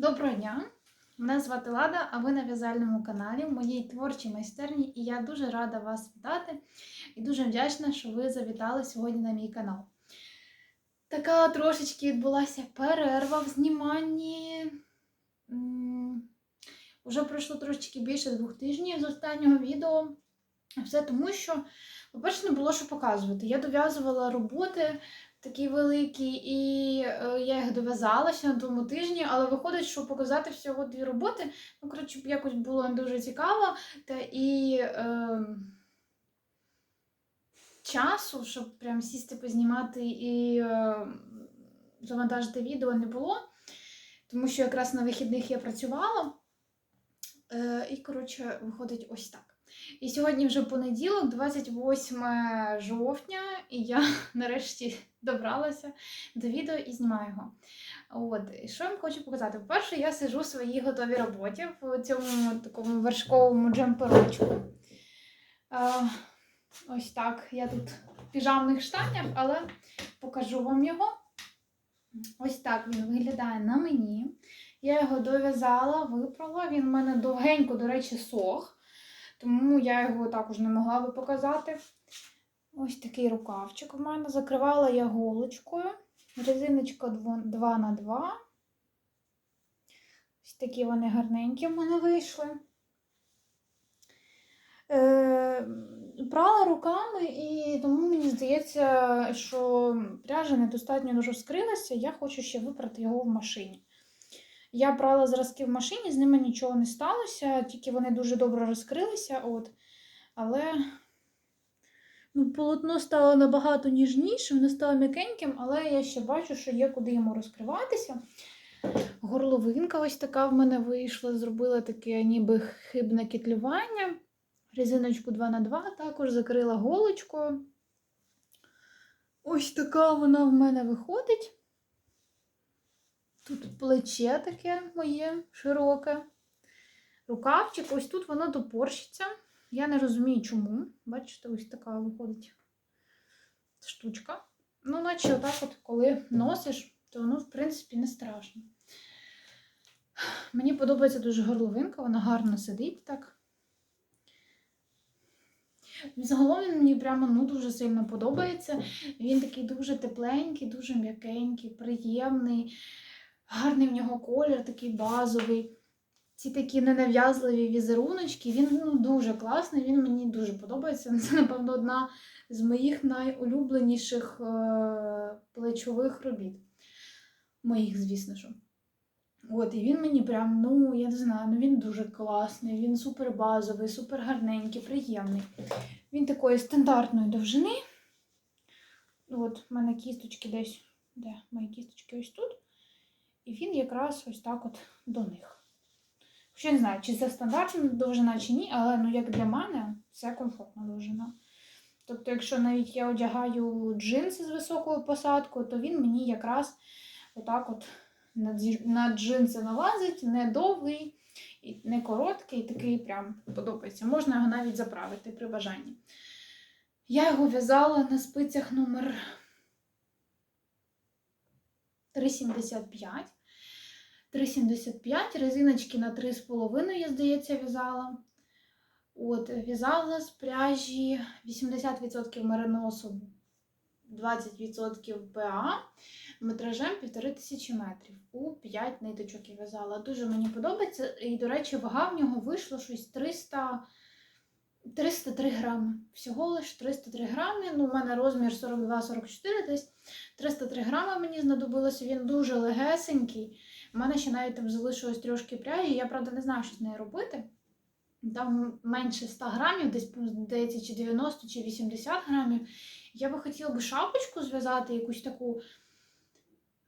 Доброго дня! Мене звати Лада, а ви на в'язальному каналі в моїй творчій майстерні, і я дуже рада вас вітати і дуже вдячна, що ви завітали сьогодні на мій канал. Така трошечки відбулася перерва в зніманні. Уже пройшло трошечки більше двох тижнів з останнього відео. Все тому, що, по-перше, не було що показувати. Я дов'язувала роботи такі великі, і е, я їх дов'язала на тому тижні, але виходить, що показати всього дві роботи, ну, коротше, якось було не дуже цікаво. Та і е, часу, щоб прям сісти познімати і е, завантажити відео не було, тому що якраз на вихідних я працювала. Е, і, коротше, виходить ось так. І сьогодні вже понеділок, 28 жовтня, і я нарешті добралася до відео і знімаю його. От, і що я вам хочу показати? По-перше, я сижу в своїй готовій роботі в цьому такому вершковому джемперочку. Ось так. Я тут в піжамних штанях, але покажу вам його. Ось так він виглядає на мені. Я його дов'язала, випрала. Він в мене довгенько, до речі, сох, тому я його також не могла би показати. Ось такий рукавчик у мене. Закривала я голочкою. Резиночка 2 на 2 Ось такі вони гарненькі в мене вийшли. Е, Прала руками, і тому мені здається, що пряжа недостатньо дуже вскрилася. Я хочу ще випрати його в машині. Я брала зразки в машині, з ними нічого не сталося, тільки вони дуже добре розкрилися. От. Але ну, полотно стало набагато ніжніше, воно стало м'якеньким, але я ще бачу, що є куди йому розкриватися. Горловинка ось така в мене вийшла, зробила таке ніби хибне кітлювання. Резиночку 2х2 також закрила голочкою. Ось така вона в мене виходить. Тут плече таке моє широке. Рукавчик, ось тут воно допорщиться. Я не розумію, чому. Бачите, ось така виходить штучка. Ну, наче отак, от, коли носиш, то воно, в принципі, не страшно. Мені подобається дуже горловинка, вона гарно сидить так. Загалом він мені прямо ну, дуже сильно подобається. Він такий дуже тепленький, дуже м'якенький, приємний. Гарний в нього колір, такий базовий. Ці такі ненав'язливі візеруночки. Він ну, дуже класний, він мені дуже подобається. Це, напевно, одна з моїх найулюбленіших е- плечових робіт. Моїх, звісно ж. От, і він мені прям, ну, я не знаю, ну він дуже класний, він супер базовий, супер гарненький, приємний. Він такої стандартної довжини. От, в мене кісточки десь, де мої кісточки ось тут. І він якраз ось так от до них. Ще не знаю, чи це стандартна довжина, чи ні, але ну, як для мене, це комфортна довжина. Тобто, якщо навіть я одягаю джинси з високою посадкою, то він мені якраз отак от на, на джинси налазить, не довгий, не короткий, такий прям подобається. Можна його навіть заправити при бажанні. Я його в'язала на спицях номер 3,75. 3,75, резиночки на 3,5, я, здається, в'язала. От, в'язала з пряжі 80% мериносу, 20% ПА, метражем 1500 метрів. У 5 ниточок я в'язала. Дуже мені подобається. І, до речі, вага в нього вийшла щось 300, 303 грами. Всього лиш 303 грами. Ну, у мене розмір 42-44 десь. 303 грами мені знадобилося. Він дуже легесенький. У мене ще навіть там залишилось трошки пряжі. Я, правда, не знаю, що з нею робити. Там менше 100 грамів, десь, здається, чи 90, чи 80 грамів. Я би хотіла би шапочку зв'язати, якусь таку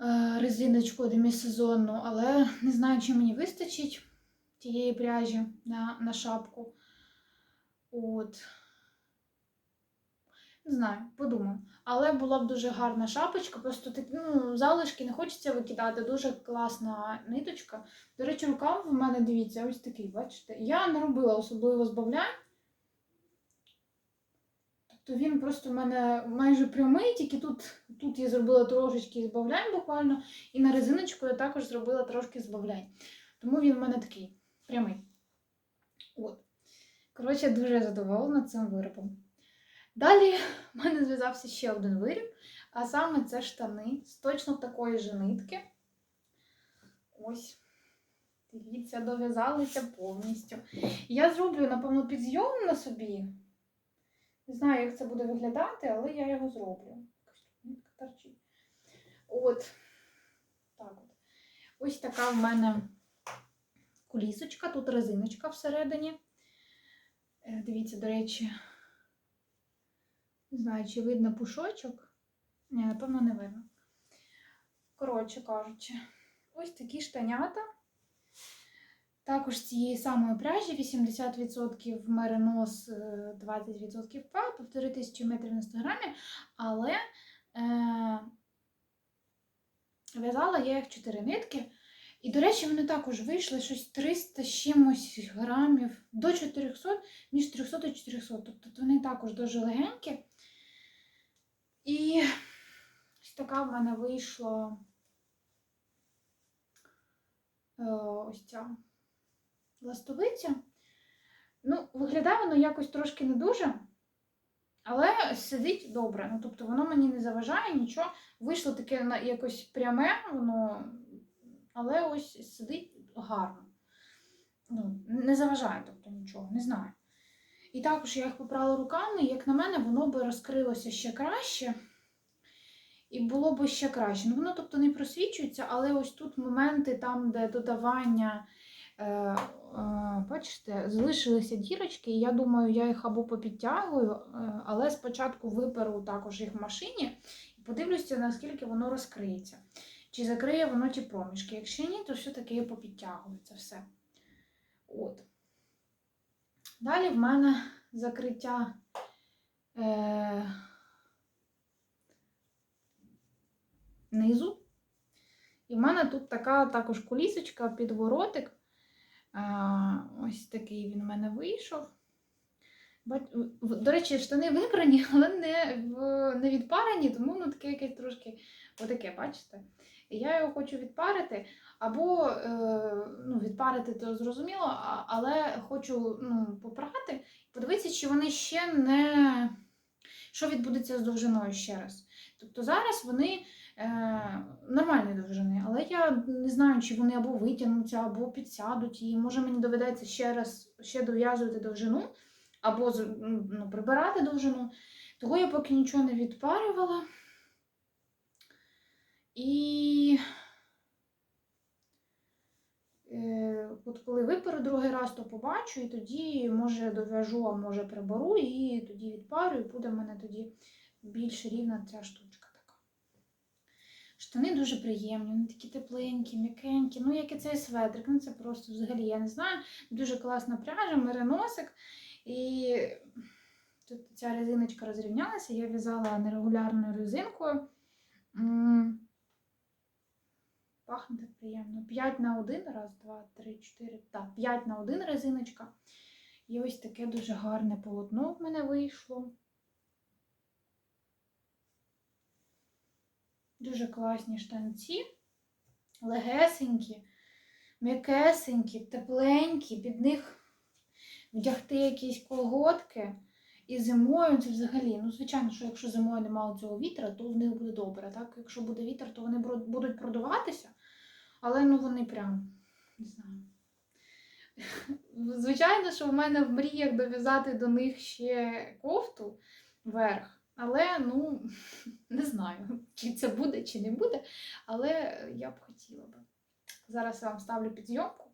е, резиночку демісезонну, але не знаю, чи мені вистачить тієї пряжі на, на шапку. От. Не знаю, подумаю. Але була б дуже гарна шапочка, просто так, ну, залишки не хочеться викидати. Дуже класна ниточка. До речі, рукав у мене, дивіться, ось такий, бачите? Я не робила особливо збавлянь. Тобто він просто в мене майже прямий, тільки тут, тут я зробила трошечки збавлянь буквально, і на резиночку я також зробила трошки збавлянь. Тому він в мене такий прямий. От. Коротше, дуже задоволена цим виробом. Далі в мене зв'язався ще один виріб, а саме це штани з точно такої же нитки. Ось. Дивіться, дов'язалися повністю. Я зроблю, напевно, підйом на собі. Не знаю, як це буде виглядати, але я його зроблю. Нитка торчить. От. Так от. Ось така в мене кулісочка, тут резиночка всередині. Е, Дивіться, до речі, не знаю, чи видно пушочок. Ні, напевно, не видно. Коротше кажучи, ось такі штанята. Також з цієї самої пряжі 80% меринос, е, 20% пал, 1500 метрів на 100 грамів, але е, в'язала я їх 4 нитки. І, до речі, вони також вийшли щось 300 з чимось грамів до 400, між 300 і 400. Тобто вони також дуже легенькі. І ось така в мене вийшла е, ось ця ластовиця. Ну, виглядає воно якось трошки не дуже, але сидить добре. Ну, тобто воно мені не заважає нічого. Вийшло таке якось пряме, воно, але ось сидить гарно. Ну, не заважає, тобто нічого, не знаю. І також я їх попрала руками, і, як на мене, воно би розкрилося ще краще. І було б ще краще. Ну, воно, тобто, не просвічується, але ось тут моменти, там, де додавання, е, е, бачите, залишилися дірочки, і я думаю, я їх або попідтягую, е, але спочатку виперу також їх в машині і подивлюся, наскільки воно розкриється. Чи закриє воно ті проміжки. Якщо ні, то все-таки я попідтягую це все. От. Далі в мене закриття. Е, низу. І в мене тут така також кулісочка під воротик. А, ось такий він в мене вийшов. До речі, штани вибрані, але не, не відпарені, тому воно таке якесь трошки отаке, бачите? І я його хочу відпарити, або е, ну, відпарити, то зрозуміло, але хочу ну, попрати, подивитися, чи вони ще не. Що відбудеться з довжиною ще раз. Тобто зараз вони е, нормальної довжини, але я не знаю, чи вони або витягнуться, або підсядуть, і може мені доведеться ще раз ще дов'язувати довжину, або ну, прибирати довжину. Того я поки нічого не відпарювала. І е, от коли виперу другий раз, то побачу, і тоді може дов'яжу, а може приберу, і тоді відпарю, і буде в мене тоді більш рівна ця штучка така. Штани дуже приємні, вони такі тепленькі, м'якенькі. Ну, як і цей светрик, ну це просто взагалі, я не знаю. Дуже класна пряжа, мериносик. І тут ця резиночка розрівнялася, я в'язала нерегулярною резинкою. Пахне так приємно. 5 на 1, раз, два, три, чотири. Так, 5 на 1 резиночка. І ось таке дуже гарне полотно в мене вийшло. Дуже класні штанці, легесенькі, м'якесенькі, тепленькі, під них вдягти якісь колготки. І зимою це взагалі, ну, звичайно, що якщо зимою немає цього вітра, то в них буде добре. Так? Якщо буде вітер, то вони будуть продуватися, але ну вони прям не знаю. Звичайно, що в мене в мріях дов'язати до них ще кофту вверх, але ну не знаю, чи це буде, чи не буде, але я б хотіла би. Зараз я вам ставлю підйомку.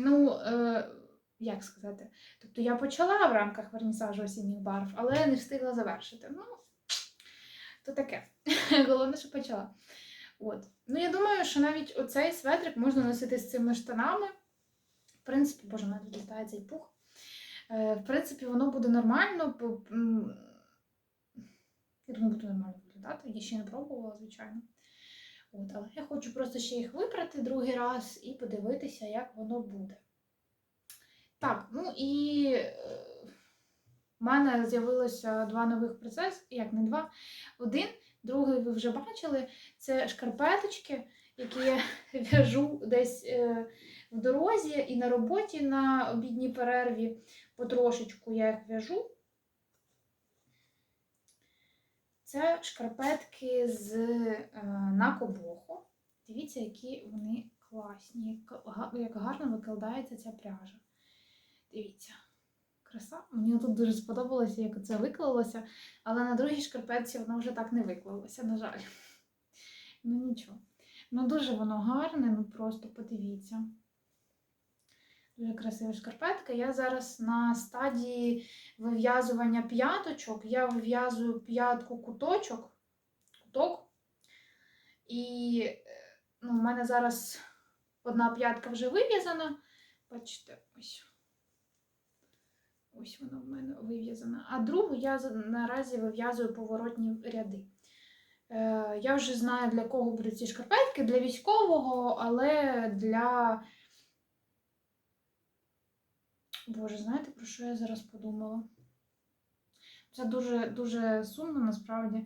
Ну, е, як сказати? Тобто я почала в рамках вернісажу осінніх барв, але не встигла завершити. Ну, то таке. Головне, що почала. От. Ну, я думаю, що навіть оцей светрик можна носити з цими штанами. В принципі, боже, в мене тут літає цей пух. Е, в принципі, воно буде нормально. Я думаю, буде нормально виглядати. Я ще не пробувала, звичайно. От, але я хочу просто ще їх випрати другий раз і подивитися, як воно буде. Так, ну і е, в мене з'явилося два нових процеси, як не два. Один, другий ви вже бачили. Це шкарпеточки, які я в'яжу десь е, в дорозі і на роботі на обідній перерві. Потрошечку я їх в'яжу. Це шкарпетки з е, накобоху. Дивіться, які вони класні, як гарно викладається ця пряжа. Дивіться, краса. Мені тут дуже сподобалося, як це виклалося, але на другій шкарпетці воно вже так не виклалося, на жаль. Ну нічого. Ну дуже воно гарне, ну просто подивіться. Дуже красива шкарпетка. Я зараз на стадії вив'язування п'яточок. Я вив'язую п'ятку куточок, куток. І е, ну, в мене зараз одна п'ятка вже вив'язана. Бачите, ось. Ось вона в мене вив'язана. А другу я наразі вив'язую поворотні ряди. Е, я вже знаю, для кого будуть ці шкарпетки, для військового, але для. Боже, знаєте, про що я зараз подумала? Це дуже, дуже сумно насправді.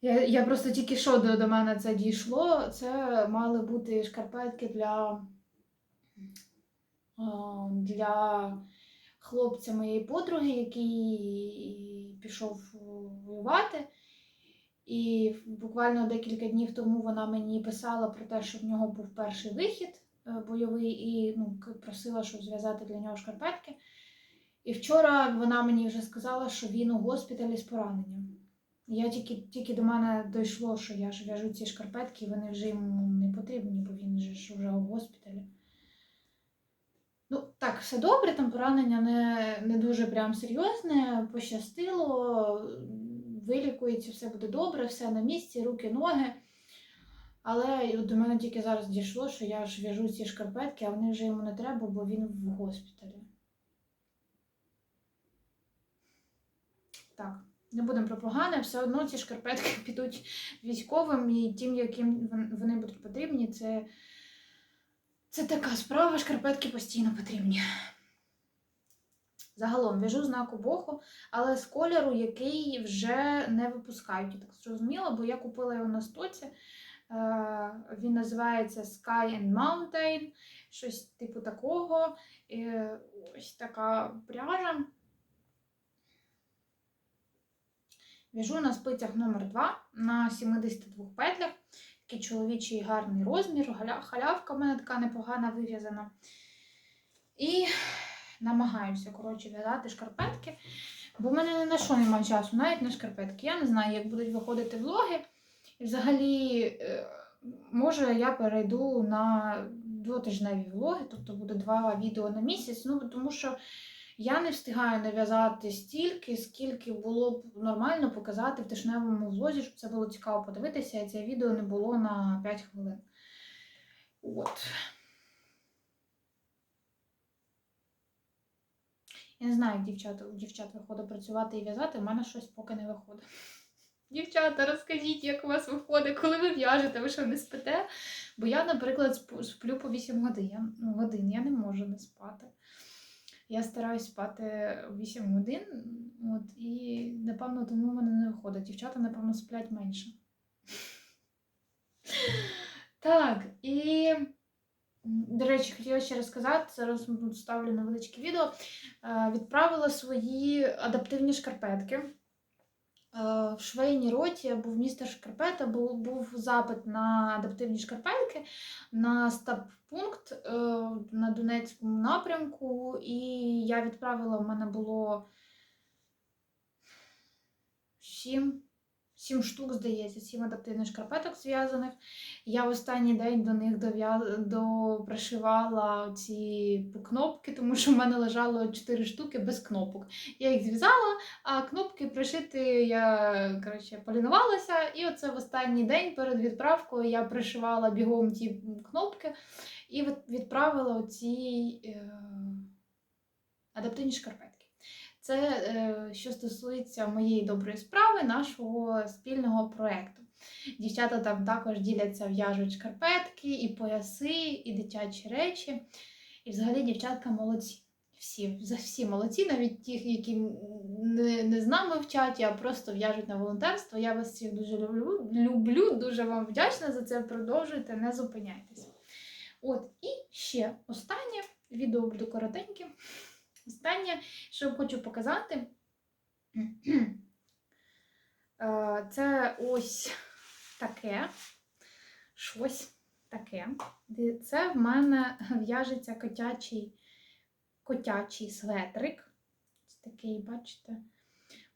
Я, я просто тільки що до, до мене це дійшло. Це мали бути шкарпетки для, для хлопця моєї подруги, який пішов воювати. І буквально декілька днів тому вона мені писала про те, що в нього був перший вихід бойовий, і ну, просила, щоб зв'язати для нього шкарпетки. І вчора вона мені вже сказала, що він у госпіталі з пораненням. Я тільки, тільки до мене дійшло, що я ж в'яжу ці шкарпетки, і вони вже йому не потрібні, бо він же вже у госпіталі. Ну, так, все добре, там поранення не, не дуже прям серйозне, пощастило, вилікується, все буде добре, все на місці, руки, ноги. Але до мене тільки зараз дійшло, що я ж в'яжу ці шкарпетки, а вони вже йому не треба, бо він в госпіталі. Так, не будемо про погане, все одно ці шкарпетки підуть військовим і тим, яким вони будуть потрібні, це, це така справа, шкарпетки постійно потрібні. Загалом в'яжу знаку Боху, але з кольору, який вже не випускають. Я так зрозуміла, бо я купила його на стоці. Е, Він називається Sky and Mountain, щось типу такого. Ось така пряжа. В'яжу на спицях номер 2 на 72 петлях. Такий чоловічий гарний розмір, халявка в мене така непогана вив'язана. І намагаюся, коротше, в'язати шкарпетки, бо в мене ні на що немає часу, навіть на шкарпетки. Я не знаю, як будуть виходити влоги. І взагалі, е, може, я перейду на двотижневі влоги, тобто буде два відео на місяць. Ну, тому що я не встигаю нав'язати стільки, скільки було б нормально показати в тижневому влозі, щоб це було цікаво подивитися, і це відео не було на 5 хвилин. От. Я не знаю, як у дівчат виходить працювати і в'язати, у мене щось поки не виходить. Дівчата, розкажіть, як у вас виходить, коли ви в'яжете, ви що не спите? Бо я, наприклад, сплю по 8 годин. Ну, годин, я не можу не спати. Я стараюсь спати 8 годин, от, і, напевно, тому в мене не виходить. Дівчата, напевно, сплять менше. Так, і, до речі, хотіла ще розказати, зараз ставлю невеличке відео. Е, Відправила свої адаптивні шкарпетки. Е, В швейній роті або в містер Шкарпета був, був запит на адаптивні шкарпетки на стаб-пункт е, на Донецькому напрямку, і я відправила, в мене було 7, сім штук, здається, сім адаптивних шкарпеток зв'язаних. Я в останній день до них дов'я- до ці кнопки, тому що в мене лежало 4 штуки без кнопок. Я їх зв'язала, а кнопки пришити я коротше, полінувалася. І оце в останній день перед відправкою я пришивала бігом ті кнопки і відправила оці е, адаптивні шкарпетки. Це е, що стосується моєї доброї справи, нашого спільного проєкту. Дівчата там також діляться, в'яжуть шкарпетки, і пояси, і дитячі речі. І взагалі дівчатка молодці. Всі, всі молодці, навіть ті, які не, не з нами в чаті, а просто в'яжуть на волонтерство. Я вас всіх дуже люблю, люблю, дуже вам вдячна за це. Продовжуйте, не зупиняйтесь. От, і ще останнє відео буде коротеньке. Останнє, що хочу показати, е, це ось таке. Щось таке. Це в мене в'яжеться котячий, котячий светрик. Ось такий, бачите,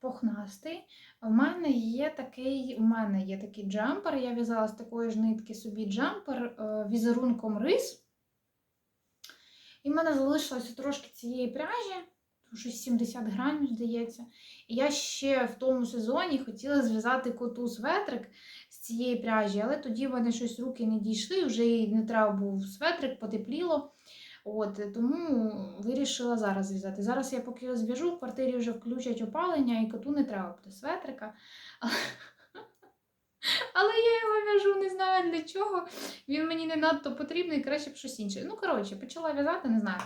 пухнастий. У мене є такий, у мене є такий джемпер. Я в'язала з такої ж нитки собі джемпер е, візерунком рис. І в мене залишилося трошки цієї пряжі, тому що 70 грамів, здається. І я ще в тому сезоні хотіла зв'язати коту светрик з цієї пряжі, але тоді в мене щось руки не дійшли, вже і не треба був светрик, потепліло. От, тому вирішила зараз зв'язати. Зараз я поки його зв'яжу, в квартирі вже включать опалення, і коту не треба буде светрика. В'яжу, не знаю для чого. Він мені не надто потрібний, краще б щось інше. Ну, коротше, почала в'язати, не знаю.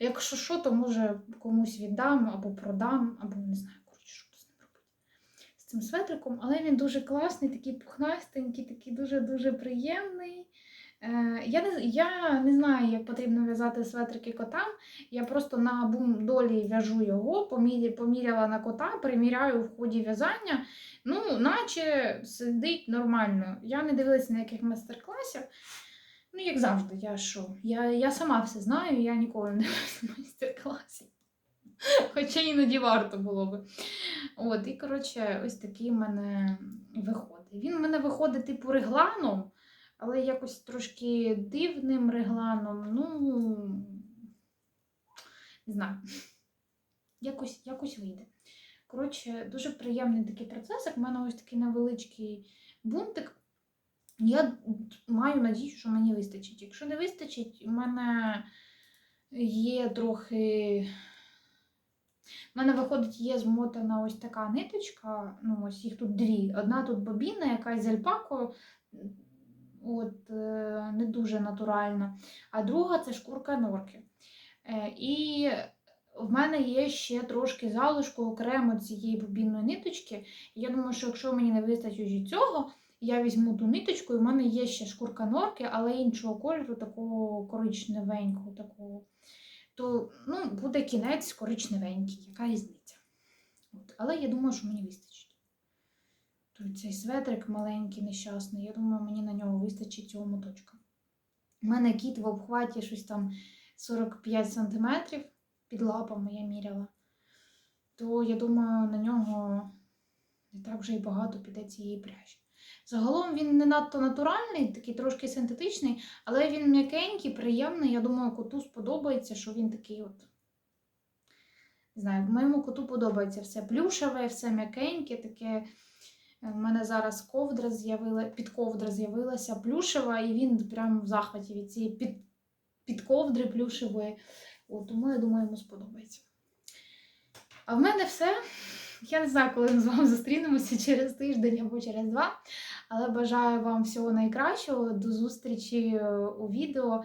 Якщо що, то може комусь віддам або продам, або не знаю, коротше, що з ним робити. З цим светриком, але він дуже класний, такий пухнастенький, такий дуже-дуже приємний. Е, я, не, я не знаю, як потрібно в'язати светрики котам. Я просто на бум долі в'яжу його, поміря, поміряла на кота, приміряю в ході в'язання. Ну, наче сидить нормально. Я не дивилася на яких майстер-класів. Ну, як завжди, я що? Я, я сама все знаю, я ніколи не дивилася майстер-класів. Хоча іноді варто було би. От, і, коротше, ось такий в мене виходить. Він в мене виходить типу регланом, але якось трошки дивним регланом. Ну, не знаю. Якось, якось вийде. Коротше, дуже приємний такий процес. У мене ось такий невеличкий бунтик. Я маю надію, що мені вистачить. Якщо не вистачить, у мене є трохи. У мене виходить, є змотана ось така ниточка. Ну, ось їх тут дві. Одна тут бобінна, якась з альпакою, от, е, не дуже натуральна, а друга це шкурка норки. Е, І в мене є ще трошки залишку окремо цієї бобінної ниточки. Я думаю, що якщо мені не вистачить цього, я візьму ту ниточку, і в мене є ще шкурка норки, але іншого кольору, такого коричневенького, такого. То ну, буде кінець коричневенький, яка різниця. От. Але я думаю, що мені вистачить. Тут цей светрик маленький, нещасний, я думаю, мені на нього вистачить цього моточка. У мене кіт в обхваті щось там 45 см під лапами я міряла. То я думаю, на нього не так вже і багато піде цієї пряжі. Загалом він не надто натуральний, такий трошки синтетичний, але він м'якенький, приємний. Я думаю, коту сподобається, що він такий от. Не знаю, моєму коту подобається все плюшеве, все м'якеньке, таке. У мене зараз ковдра з'явила, підковдра з'явилася плюшева, і він прямо в захваті від цієї під, підковдри плюшевої. От, тому я думаю, йому сподобається. А в мене все. Я не знаю, коли ми з вами зустрінемося через тиждень або через два. Але бажаю вам всього найкращого. До зустрічі е, у відео.